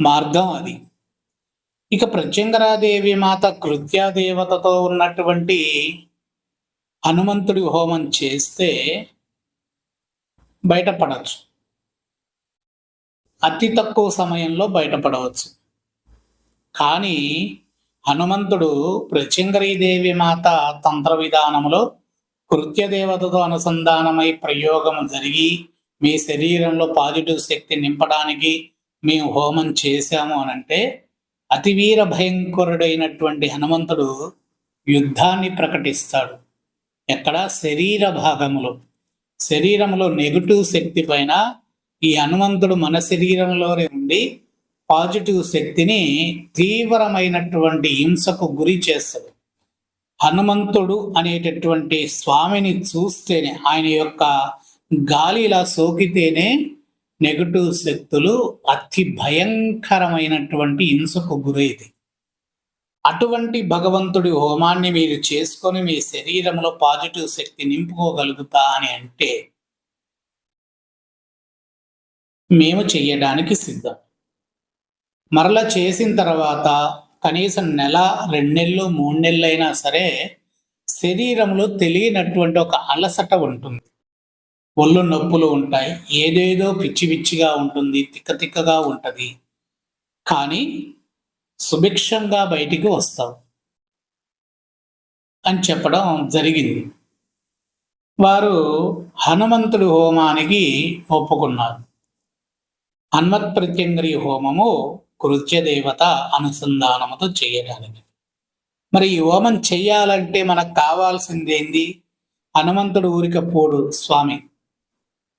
మార్గం అది. ఇక ప్రత్యంగరాదేవి మాత కృత్యాదేవతతో ఉన్నటువంటి హనుమంతుడి హోమం చేస్తే బయటపడవచ్చు అతి తక్కువ సమయంలో బయటపడవచ్చు. కానీ హనుమంతుడు ప్రత్యంగరీదేవి మాత తంత్ర విధానంలో కృత్యదేవతతో అనుసంధానమై ప్రయోగం జరిగి మీ శరీరంలో పాజిటివ్ శక్తి నింపడానికి మేము హోమం చేశాము అని అంటే అతివీర భయంకరుడైనటువంటి హనుమంతుడు యుద్ధాన్ని ప్రకటిస్తాడు. ఎక్కడ? శరీర భాగములో శరీరంలో నెగటివ్ శక్తి పైన ఈ హనుమంతుడు మన శరీరంలోనే ఉండి పాజిటివ్ శక్తిని తీవ్రమైనటువంటి హింసకు గురి చేస్తాడు. హనుమంతుడు అనేటటువంటి స్వామిని చూస్తేనే ఆయన యొక్క గాలి ఇలా సోకితేనే నెగటివ్ శక్తులు అతి భయంకరమైనటువంటి హింసకు గురైంది అటువంటి భగవంతుడి హోమాన్ని మీరు చేసుకొని మీ శరీరంలో పాజిటివ్ శక్తి నింపుకోగలుగుతా అని అంటే మేము చెయ్యడానికి సిద్ధం. మరలా చేసిన తర్వాత కనీసం నెల రెండు నెలలు మూడు నెలలు అయినా సరే శరీరంలో తెలియనటువంటి ఒక అలసట ఉంటుంది. ఒళ్ళు నొప్పులు ఉంటాయి. ఏదేదో పిచ్చి పిచ్చిగా ఉంటుంది తిక్క తిక్కగా ఉంటుంది. కానీ సుభిక్షంగా బయటికి వస్తావు అని చెప్పడం జరిగింది. వారు హనుమంతుడి హోమానికి ఒప్పుకున్నారు. హనుమత్ ప్రత్యంగరి హోమము కృత్యదేవత అనుసంధానముతో చేయడానికి మరి ఈ హోమం చెయ్యాలంటే మనకు కావాల్సింది ఏంది హనుమంతుడు ఊరిక పోడు స్వామి.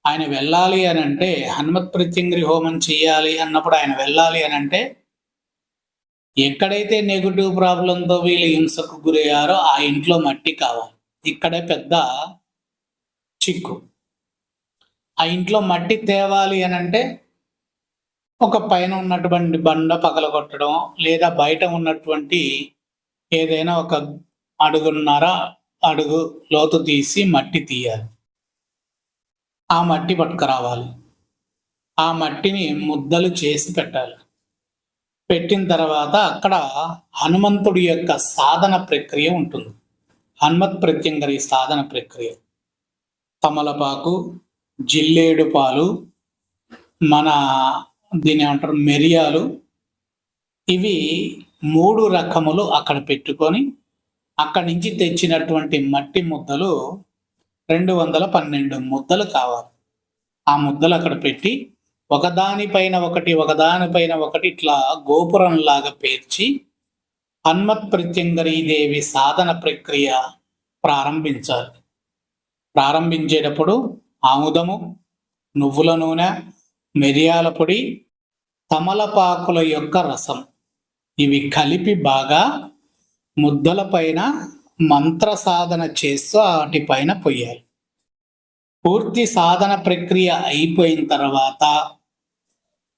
ఆయన వెళ్ళాలి అని అంటే హనుమత్ ప్రత్యంగరి హోమం చేయాలి అన్నప్పుడు ఆయన వెళ్ళాలి అని అంటే ఎక్కడైతే నెగిటివ్ ప్రాబ్లంతో వీళ్ళు హింసకు గురయ్యారో ఆ ఇంట్లో మట్టి కావాలి ఇక్కడే పెద్ద చిక్కు. ఆ ఇంట్లో మట్టి తేవాలి అని అంటే ఒక పైన ఉన్నటువంటి బండ పగలగొట్టడం లేదా బయట ఉన్నటువంటి ఏదైనా ఒక అడుగున్నర అడుగు లోతు తీసి మట్టి తీయాలి. ఆ మట్టి పట్టుకురావాలి. ఆ మట్టిని ముద్దలు చేసి పెట్టాలి. పెట్టిన తర్వాత అక్కడ హనుమంతుడి యొక్క సాధన ప్రక్రియ ఉంటుంది. హనుమత్ ప్రత్యంగరి సాధన ప్రక్రియ. తమలపాకు జిల్లేడు పాలు మన దీని ఏమంటారు మిరియాలు ఇవి మూడు రకములు అక్కడ పెట్టుకొని అక్కడి నుంచి తెచ్చినటువంటి మట్టి ముద్దలు రెండు వందల పన్నెండు ముద్దలు కావాలి. ఆ ముద్దలు అక్కడ పెట్టి ఒకదానిపైన ఒకటి ఒకదానిపైన ఒకటి ఇట్లా గోపురంలాగా పేర్చి హన్మత్ ప్రత్యంగరీదేవి సాధన ప్రక్రియ ప్రారంభించాలి. ప్రారంభించేటప్పుడు ఆముదము నువ్వుల నూనె మిరియాల పొడి తమలపాకుల యొక్క రసం. ఇవి కలిపి బాగా ముద్దల పైన మంత్ర సాధన చేస్తూ వాటిపైన పొయ్యాలి. పూర్తి సాధన ప్రక్రియ అయిపోయిన తర్వాత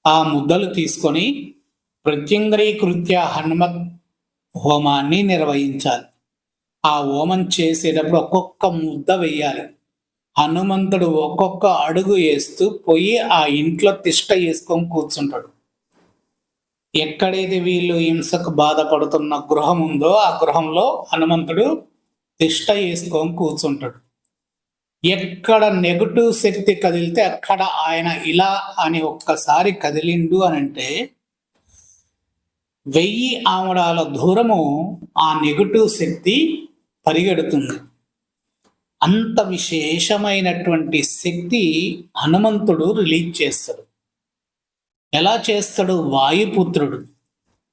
ఆ ముద్దలు తీసుకొని ప్రత్యంగరీకృత్య హనుమత్ హోమాన్ని నిర్వహించాలి. ఆ హోమం చేసేటప్పుడు ఒక్కొక్క ముద్ద వేయాలి హనుమంతుడు ఒక్కొక్క అడుగు వేస్తూ పోయి ఆ ఇంట్లో తిష్ట వేసుకొని కూర్చుంటాడు. ఎక్కడైతే వీళ్ళు హింసకు బాధపడుతున్న గృహం ఉందో ఆ గృహంలో హనుమంతుడు తిష్ట వేసుకొని కూర్చుంటాడు. ఎక్కడ నెగటివ్ శక్తి కదిలితే అక్కడ ఆయన ఇలా అని ఒక్కసారి కదిలిండు అని అంటే వెయ్యి ఆమడాల దూరము ఆ నెగటివ్ శక్తి పరిగెడుతుంది. అంత విశేషమైనటువంటి శక్తి హనుమంతుడు రిలీజ్ చేస్తాడు. ఎలా చేస్తాడు వాయుపుత్రుడు?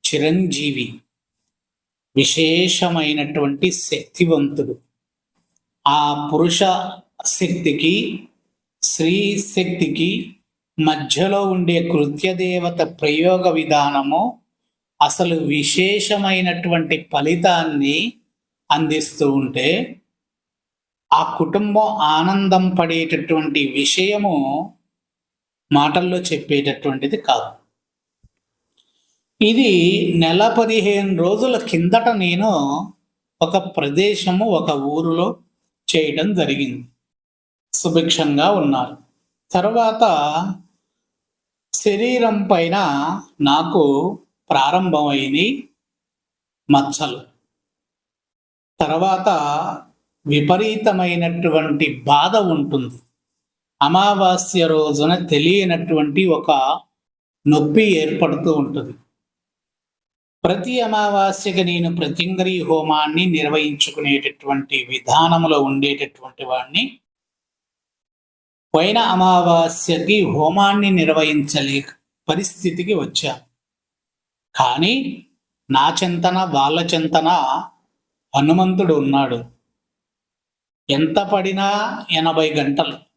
చిరంజీవి విశేషమైనటువంటి శక్తివంతుడు. ఆ పురుష శక్తికి స్త్రీ శక్తికి మధ్యలో ఉండే కృత్యదేవత ప్రయోగ విధానము అసలు విశేషమైనటువంటి ఫలితాన్ని అందిస్తూ ఉంటే ఆ కుటుంబం ఆనందం పడేటటువంటి విషయము మాటల్లో చెప్పేటటువంటిది కాదు. ఇది నెల పదిహేను రోజుల కిందట నేను ఒక ప్రదేశము ఒక ఊరిలో చేయడం జరిగింది. సుభిక్షంగా ఉన్నారు. తర్వాత శరీరం పైన నాకు ప్రారంభమైంది మచ్చలు. తర్వాత విపరీతమైనటువంటి బాధ ఉంటుంది. అమావాస్య రోజున తెలియనటువంటి ఒక నొప్పి ఏర్పడుతూ ఉంటుంది. ప్రతి అమావాస్యకి నేను ప్రతింగరి హోమాన్ని నిర్వహించుకునేటటువంటి విధానంలో ఉండేటటువంటి వాడిని పోయిన అమావాస్యకి హోమాన్ని నిర్వహించలేక పరిస్థితికి వచ్చాను కానీ నా చింతన వాళ్ళ చింతన హనుమంతుడు ఉన్నాడు. ఎంత పడినా ఎనభై గంటలు.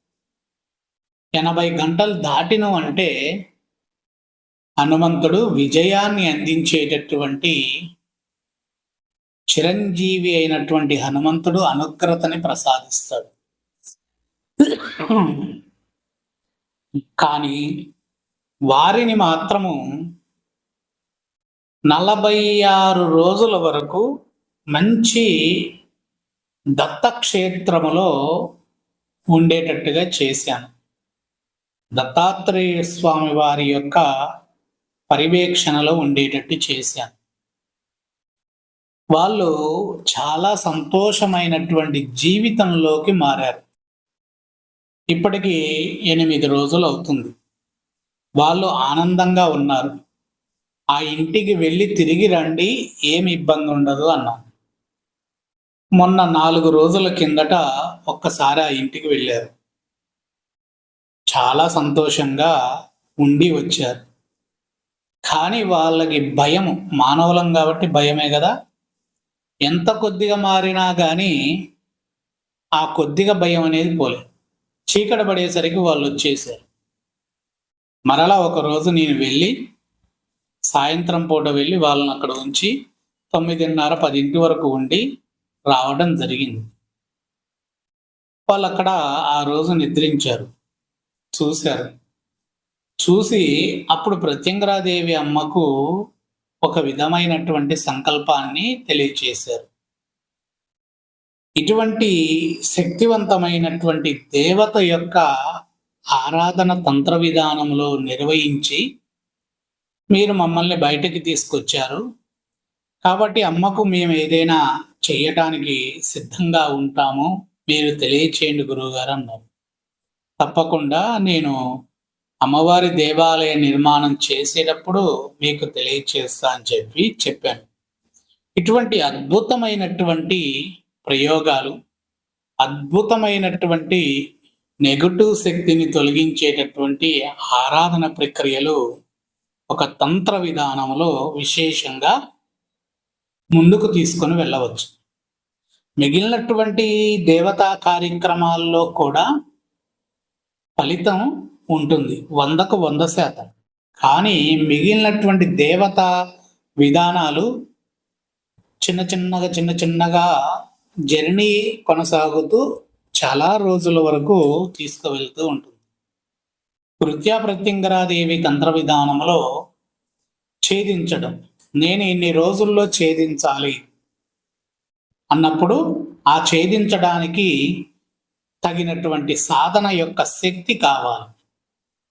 ఎనభై గంటలు దాటిన అంటే హనుమంతుడు విజయాన్ని అందించేటటువంటి చిరంజీవి అయినటువంటి హనుమంతుడు అనుగ్రతని ప్రసాదిస్తాడు. కానీ వారిని మాత్రము నలభై ఆరు రోజుల వరకు మంచి దత్తక్షేత్రములో ఉండేటట్టుగా చేశాను. దత్తాత్రేయ స్వామి వారి యొక్క పర్యవేక్షణలో ఉండేటట్టు చేశాను. వాళ్ళు చాలా సంతోషమైనటువంటి జీవితంలోకి మారారు. ఇప్పటికి ఎనిమిది రోజులు అవుతుంది. వాళ్ళు ఆనందంగా ఉన్నారు. ఆ ఇంటికి వెళ్ళి తిరిగి రండి ఏమి ఇబ్బంది ఉండదు అన్నాను మొన్న నాలుగు రోజుల కిందట ఒక్కసారి ఆ ఇంటికి వెళ్ళారు. చాలా సంతోషంగా ఉండి వచ్చారు. కానీ వాళ్ళకి భయం మానవులం కాబట్టి భయమే కదా? ఎంత కొద్దిగా మారినా కానీ ఆ కొద్దిగా భయం అనేది పోలేదు. చీకటి పడేసరికి వాళ్ళు వచ్చేసారు. మరలా ఒక రోజు నేను వెళ్ళి సాయంత్రం పూట వెళ్ళి వాళ్ళని అక్కడ ఉంచి తొమ్మిదిన్నర పదింటి వరకు ఉండి రావడం జరిగింది. వాళ్ళు అక్కడ ఆ రోజు నిద్రించారు. చూశారు. చూసి అప్పుడు ప్రత్యంగరాదేవి అమ్మకు ఒక విధమైనటువంటి సంకల్పాన్ని తెలియచేశారు. ఇటువంటి శక్తివంతమైనటువంటి దేవత యొక్క ఆరాధన తంత్ర విధానంలో నిర్వహించి మీరు మమ్మల్ని బయటకి తీసుకొచ్చారు. కాబట్టి అమ్మకు మేము ఏదైనా చేయటానికి సిద్ధంగా ఉంటాము. మీరు తెలియచేయండి గురువుగారు అన్నారు. తప్పకుండా నేను అమ్మవారి దేవాలయ నిర్మాణం చేసేటప్పుడు మీకు తెలియచేస్తా అని చెప్పి చెప్పాను. ఇటువంటి అద్భుతమైనటువంటి ప్రయోగాలు అద్భుతమైనటువంటి నెగటివ్ శక్తిని తొలగించేటటువంటి ఆరాధన ప్రక్రియలు ఒక తంత్ర విధానంలో విశేషంగా ముందుకు తీసుకొని వెళ్ళవచ్చు. మిగిలినటువంటి దేవతా కార్యక్రమాల్లో కూడా ఫలితం ఉంటుంది. వందకు వంద శాతం. కానీ మిగిలినటువంటి దేవతా విధానాలు చిన్న చిన్నగా చిన్న చిన్నగా జర్నీ కొనసాగుతూ చాలా రోజుల వరకు తీసుకువెళ్తూ ఉంటుంది. కృత్యా ప్రత్యంగరాదేవి తంత్ర విధానంలో ఛేదించడం. నేను ఇన్ని రోజుల్లో ఛేదించాలి అన్నప్పుడు ఆ ఛేదించడానికి తగినటువంటి సాధన యొక్క శక్తి కావాలి.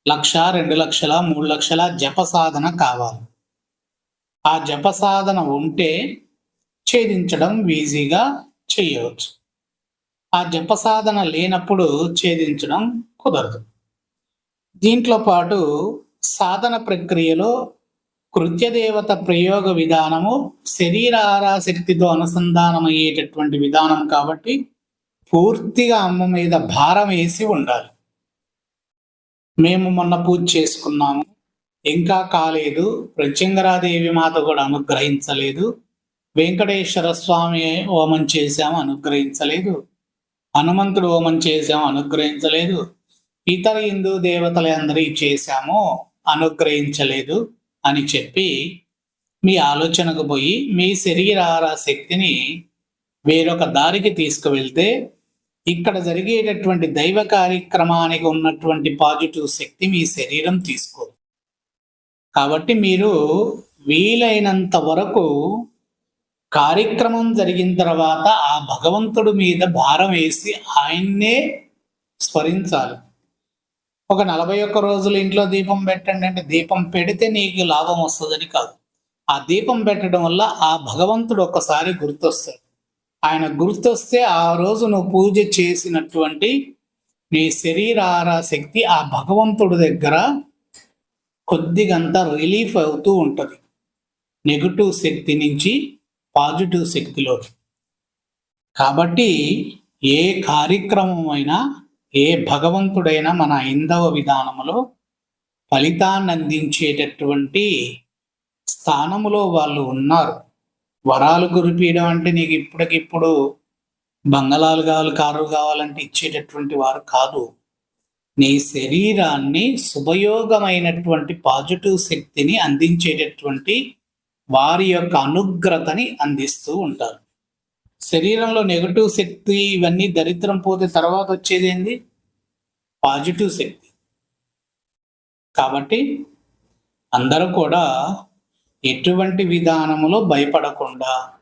లక్ష రెండు లక్షల మూడు లక్షల జప సాధన కావాలి. ఆ జప సాధన ఉంటే ఛేదించడం ఈజీగా చేయవచ్చు. ఆ జప సాధన లేనప్పుడు ఛేదించడం కుదరదు. దీంట్లో పాటు సాధన ప్రక్రియలో కృత్యదేవత ప్రయోగ విధానము శరీర ఆరహశక్తితో అనుసంధానం అనుసంధానమయ్యేటటువంటి విధానం కాబట్టి పూర్తిగా అమ్మ మీద భారం వేసి ఉండాలి. మేము మొన్న పూజ చేసుకున్నాము. ఇంకా కాలేదు. ప్రత్యంగరాదేవి మాత కూడా అనుగ్రహించలేదు. వెంకటేశ్వర స్వామి హోమం చేశాము అనుగ్రహించలేదు. హనుమంతుడు హోమం చేశాము అనుగ్రహించలేదు. ఇతర హిందూ దేవతలందరి చేశాము అనుగ్రహించలేదు అని చెప్పి మీ ఆలోచనకు పోయి మీ శరీరార శక్తిని వేరొక దారికి తీసుకువెళ్తే ఇక్కడ జరిగేటటువంటి దైవ కార్యక్రమానికి ఉన్నటువంటి పాజిటివ్ శక్తి మీ శరీరం తీసుకోదు. కాబట్టి మీరు వీలైనంత వరకు కార్యక్రమం జరిగిన తర్వాత ఆ భగవంతుడి మీద భారం వేసి ఆయన్నే స్మరించాలి. ఒక నలభై ఒక్క రోజులు ఇంట్లో దీపం పెట్టండి అంటే దీపం పెడితే నీకు లాభం వస్తుందని కాదు. ఆ దీపం పెట్టడం వల్ల ఆ భగవంతుడు ఒక్కసారి గుర్తొస్తాడు. ఆయన గుర్తొస్తే ఆ రోజు నువ్వు పూజ చేసినటువంటి నీ శరీరార శక్తి ఆ భగవంతుడి దగ్గర కొద్దిగంత రిలీఫ్ అవుతూ ఉంటుంది. నెగటివ్ శక్తి నుంచి పాజిటివ్ శక్తిలో కాబట్టి ఏ కార్యక్రమం అయినా ఏ భగవంతుడైనా మన హైందవ విధానములో ఫలితాన్ని అందించేటటువంటి స్థానములో వాళ్ళు ఉన్నారు. వరాలు కురిపించడం అంటే నీకు ఇప్పటికిప్పుడు బంగళాలు కావాలి కారు కావాలంటే ఇచ్చేటటువంటి వారు కాదు. నీ శరీరాన్ని శుభయోగమైనటువంటి పాజిటివ్ శక్తిని అందించేటటువంటి వారి యొక్క అనుగ్రతని అందిస్తూ ఉంటారు. శరీరంలో నెగటివ్ శక్తి ఇవన్నీ దరిద్రం పోతే తర్వాత వచ్చేది ఏంది? పాజిటివ్ శక్తి. కాబట్టి అందరూ కూడా ఎటువంటి విధానములో భయపడకుండా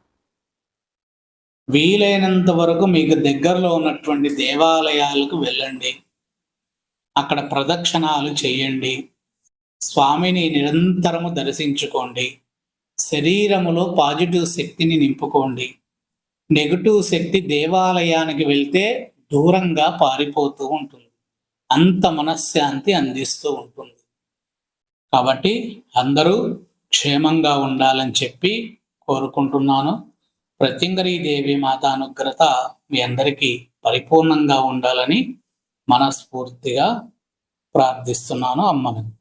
వీలైనంత వరకు మీకు దగ్గరలో ఉన్నటువంటి దేవాలయాలకు వెళ్ళండి. అక్కడ ప్రదక్షిణాలు చేయండి. స్వామిని నిరంతరము దర్శించుకోండి. శరీరములో పాజిటివ్ శక్తిని నింపుకోండి. నెగటివ్ శక్తి దేవాలయానికి వెళ్తే దూరంగా పారిపోతూ ఉంటుంది. అంత మనశ్శాంతి అందిస్తూ ఉంటుంది. కాబట్టి అందరూ క్షేమంగా ఉండాలని చెప్పి కోరుకుంటున్నాను. ప్రత్యంగరీ దేవి మాత అనుగ్రత మీ అందరికీ పరిపూర్ణంగా ఉండాలని మనస్ఫూర్తిగా ప్రార్థిస్తున్నాను అమ్మను.